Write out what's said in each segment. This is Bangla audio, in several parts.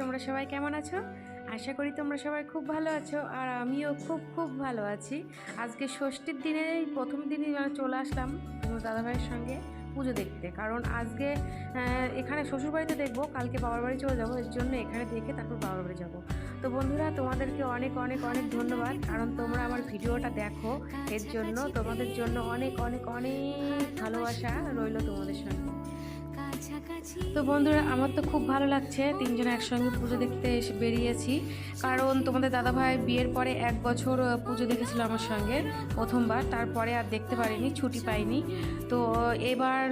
তোমরা সবাই কেমন আছো? আশা করি তোমরা সবাই খুব ভালো আছো আর আমিও খুব খুব ভালো আছি। আজকে ষষ্ঠীর দিনে, প্রথম দিনই চলে আসলাম তোমার দাদাভাইয়ের সঙ্গে পুজো দেখতে। কারণ আজকে এখানে শ্বশুরবাড়িতে দেখব, কালকে বাবার বাড়ি চলে যাব, এর জন্য এখানে দেখে তারপর বাবার বাড়ি যাব। তো বন্ধুরা, তোমাদেরকে অনেক অনেক অনেক ধন্যবাদ। কারণ তোমরা আমার ভিডিওটা দেখো, এর জন্য তোমাদের জন্য অনেক অনেক অনেক ভালোবাসা রইল তোমাদের সঙ্গে। তো বন্ধুরা, আমার তো খুব ভালো লাগছে। তিনজন একসঙ্গে পুজো দেখতে এসে বেরিয়েছি। কারণ তোমাদের দাদাভাই বিয়ের পরে এক বছর পুজো দেখেছিল আমার সঙ্গে, প্রথমবার। তারপরে আর দেখতে পারিনি, ছুটি পাইনি। তো এবার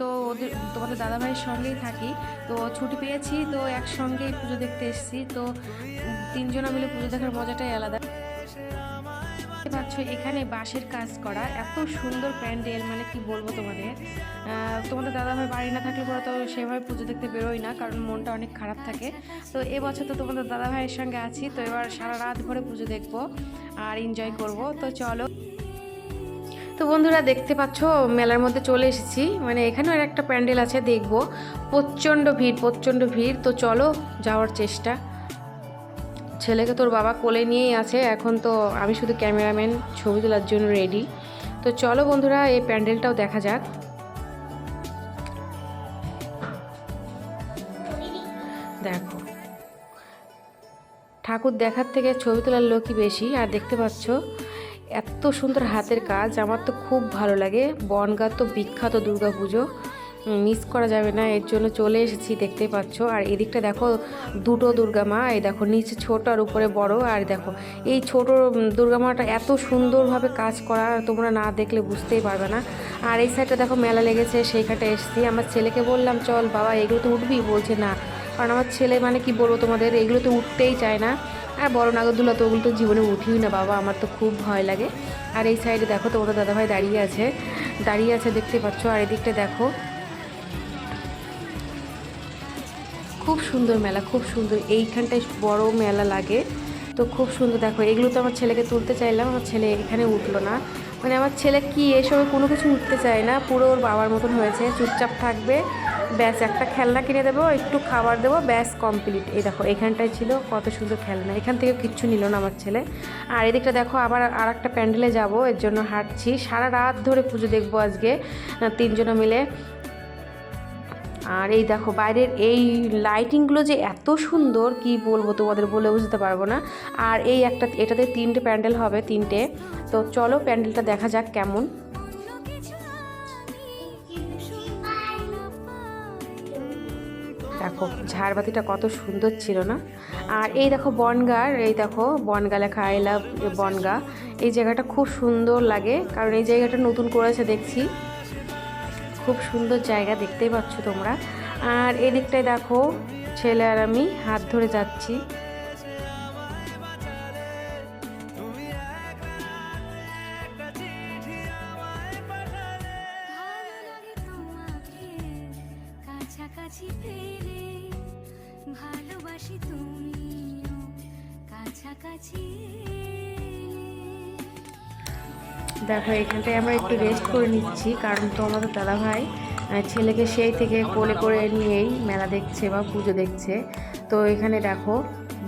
তো ওদের, তোমাদের দাদাভাইয়ের সঙ্গেই থাকি। তো ছুটি পেয়েছি, তো একসঙ্গেই পুজো দেখতে এসেছি। তো তিনজনা মিলে পুজো দেখার মজাটাই আলাদা। পাচ্ছ, এখানে বাঁশের কাজ করা, এত সুন্দর প্যান্ডেল মানে কি বলব তোমাদের? তোমাদের দাদাভাই বাড়ি না থাকলে পরে তো সেভাবে পুজো দেখতে বেরোই না, কারণ মনটা অনেক খারাপ থাকে। তো এবছর তো তোমাদের দাদাভাইয়ের সঙ্গে আছি, তো এবার সারা রাত ভরে পুজো দেখব আর এনজয় করব। তো চলো। তো বন্ধুরা দেখতে পাচ্ছ, মেলার মধ্যে চলে এসেছি। মানে এখানেও একটা প্যান্ডেল আছে, দেখব। প্রচণ্ড ভিড় প্রচণ্ড ভিড়। তো চলো যাওয়ার চেষ্টা। ছেলেকে তোর বাবা কোলে নিয়েই আছে, এখন তো আমি শুধু ক্যামেরাম্যান, ছবি তোলার জন্য রেডি তো চলো বন্ধুরা, এই প্যান্ডেলটাও দেখা যাক। দেখো, ঠাকুর দেখার থেকে ছবি তোলার লোকই বেশি, আর দেখতে পাচ্ছ, এত সুন্দর হাতের কাজ, আমার তো খুব ভালো লাগে। বনগাঁ তো বিখ্যাত দুর্গা পুজো মিস করা যাবে না, এর জন্য চলে এসেছি দেখতে পাচ্ছ। আর এদিকটা দেখো, দুটো দুর্গা মা, এই দেখো, নিচে ছোট আর উপরে বড়। আর দেখো, এই ছোট দুর্গা মাটা এত সুন্দরভাবে কাজ করা, তোমরা না দেখলে বুঝতেই পারবে না। আর এই সাইডটা দেখো, মেলা লেগেছে সেইখানটা এসেছি। আমার ছেলেকে বললাম, চল বাবা, এগুলো তো উঠবি? বলছে, না। কারণ আমার ছেলে মানে কি বলব তোমাদের, এগুলো তো উঠতেই চায় না। আর বড় নাগরদোলা তো ওগুলো তো জীবনে উঠিই না, বাবা, আমার তো খুব ভয় লাগে। আর এই সাইডে দেখো, তোমাদের দাদাভাই দাঁড়িয়ে আছে দাঁড়িয়ে আছে, দেখতে পাচ্ছ। আর এদিকটা দেখো খুব সুন্দর মেলা, খুব সুন্দর। এইখানটায় বড় মেলা লাগে। তো খুব সুন্দর, দেখো, এগুলো তো আমার ছেলেকে তুলতে চাইলাম, আমার ছেলে এখানে উঠল না। মানে আমার ছেলে কি, এসবে কোনো কিছু উঠতে চায় না, পুরো ওর বাবার মতন হয়েছে, চুপচাপ থাকবে, ব্যাস, একটা খেলনা কিনে দেবো, একটু খাবার দেবো, ব্যাস কমপ্লিট এই দেখো, এখানটায় ছিল কত সুন্দর খেলনা, এখান থেকে কিচ্ছু নিল না আমার ছেলে। আর এদিকটা দেখো, আবার আর একটা প্যান্ডেলে যাব, এর জন্য হাঁটছি। সারা রাত ধরে পুজো দেখব আজকে, তিনজনে মিলে। আর এই দেখো, বাইরের এই লাইটিংগুলো যে এত সুন্দর, কি বলব তোমাদের বলে বুঝতে পারব না। আর এই একটা, এটাতে তিনটে প্যান্ডেল হবে, তিনটে। তো চলো প্যান্ডেলটা দেখা যাক কেমন। দেখো, ঝাড়বাতিটা কত সুন্দর ছিল না? আর এই দেখো বনগার এই দেখো, বনগা লেখা আই লাভ বনগা। এই জায়গাটা খুব সুন্দর লাগে, কারণ এই জায়গাটা নতুন করেছে, দেখছি। খুব সুন্দর জায়গা দেখতেই পাচ্ছ তোমরা। আর এদিকটায় দেখো, ছেলে আর আমি হাত ধরে যাচ্ছি। কাছাকাছি ভালোবাসি তুমিও। কাছাকাছি দেখো এখানটায় আমরা একটু রেস্ট করে নিচ্ছি কারণ তো আমাদের দাদাভাই আহ, ছেলেকে সেই থেকে কোলে করে নিয়েই মেলা দেখছে বা পুজো দেখছে। তো এখানে দেখো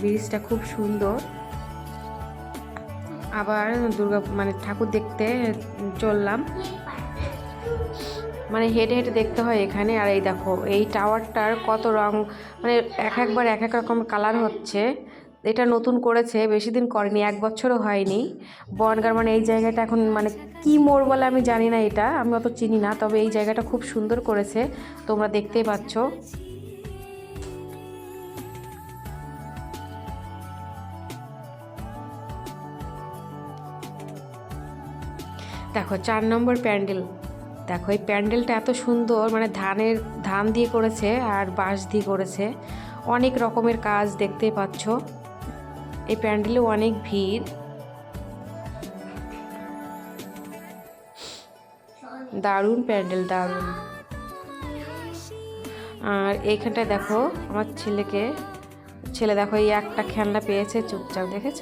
ব্রিজটা খুব সুন্দর। আবার দুর্গা মানে ঠাকুর দেখতে চললাম। মানে হেঁটে হেঁটে দেখতে হয় এখানে আর এই দেখো এই টাওয়ারটার কত রং মানে এক একবার এক এক রকম কালার হচ্ছে। এটা নতুন করেছে, বেশি দিন করেনি, এক বছরও হয়নি। বনগার মানে এই জায়গাটা এখন মানে কি মোড় বলে আমি জানি না এটা, আমি অত চিনি না, তবে এই জায়গাটা খুব সুন্দর করেছে, তোমরা দেখতেই পাচ্ছ। দেখো, চার নম্বর প্যান্ডেল। দেখো, এই প্যান্ডেলটা এত সুন্দর মানে ধানের, ধান দিয়ে করেছে আর বাঁশ দিয়ে করেছে। অনেক রকমের কাজ দেখতে পাচ্ছ। এই প্যান্ডেলেও অনেক ভিড়। দারুণ প্যান্ডেল, দারুণ। আর এইখানটায় দেখো আমার ছেলেকে, ছেলে দেখো এই একটা খেলনা পেয়েছে, চুপচাপ দেখেছ?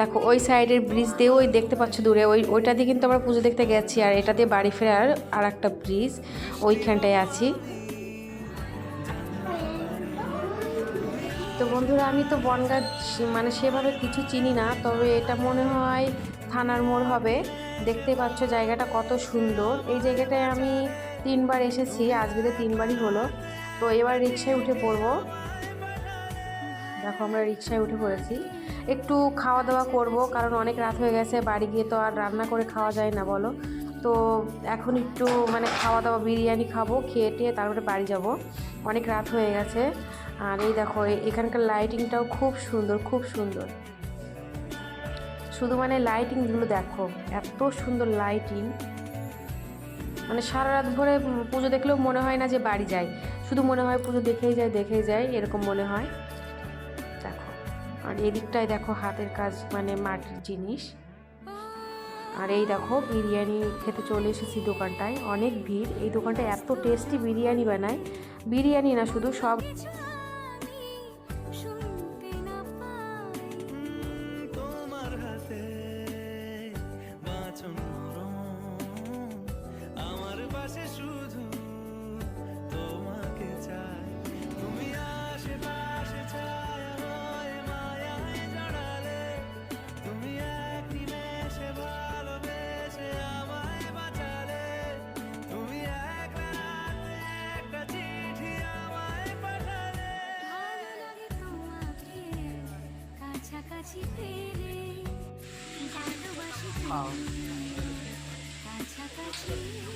দেখো ওই সাইডের ব্রিজ দিয়ে ওই দেখতে পাচ্ছ দূরে, ওই, ওইটা দিয়ে কিন্তু আমরা পুজো দেখতে গেছি, আর এটা দিয়ে বাড়ি ফেরার আর একটা ব্রিজ, ওইখানটায় আছি। তো বন্ধুরা, আমি তো বনগাঁ মানে সেভাবে কিছু চিনি না, তবে এটা মনে হয় থানার মোড় হবে। দেখতে পাচ্ছ জায়গাটা কত সুন্দর। এই জায়গাটায় আমি তিনবার এসেছি, আজকে তো তিনবারই হলো। তো এবার রিক্সায় উঠে পড়ব। দেখো, আমরা রিক্সায় উঠে পড়েছি। একটু খাওয়া দাওয়া করব, কারণ অনেক রাত হয়ে গেছে, বাড়ি গিয়ে তো আর রান্না করে খাওয়া যায় না, বলো। তো এখন একটু মানে খাওয়া দাওয়া বিরিয়ানি খাব খেয়ে টেয়ে তারপরে বাড়ি যাব। অনেক রাত হয়ে গেছে। আর এই দেখো এখানকার লাইটিংটাও খুব সুন্দর খুব সুন্দর। শুধু মানে লাইটিংগুলো দেখো, এত সুন্দর লাইটিং মানে সারা রাত ভরে পুজো দেখলেও মনে হয় না যে বাড়ি যাই। শুধু মনে হয় পুজো দেখেই যায় দেখেই যায়, এরকম মনে হয়। দেখো, আর এদিকটায় দেখো হাতের কাজ মানে মাটির জিনিস। আর এই দেখো, বিরিয়ানি খেতে চলে এসেছি দোকানটায়, অনেক ভিড়। এই দোকানটায় এত টেস্টি বিরিয়ানি বানায়। বিরিয়ানি না শুধু, সব ভালোবাসি তুমি কাছাকাছি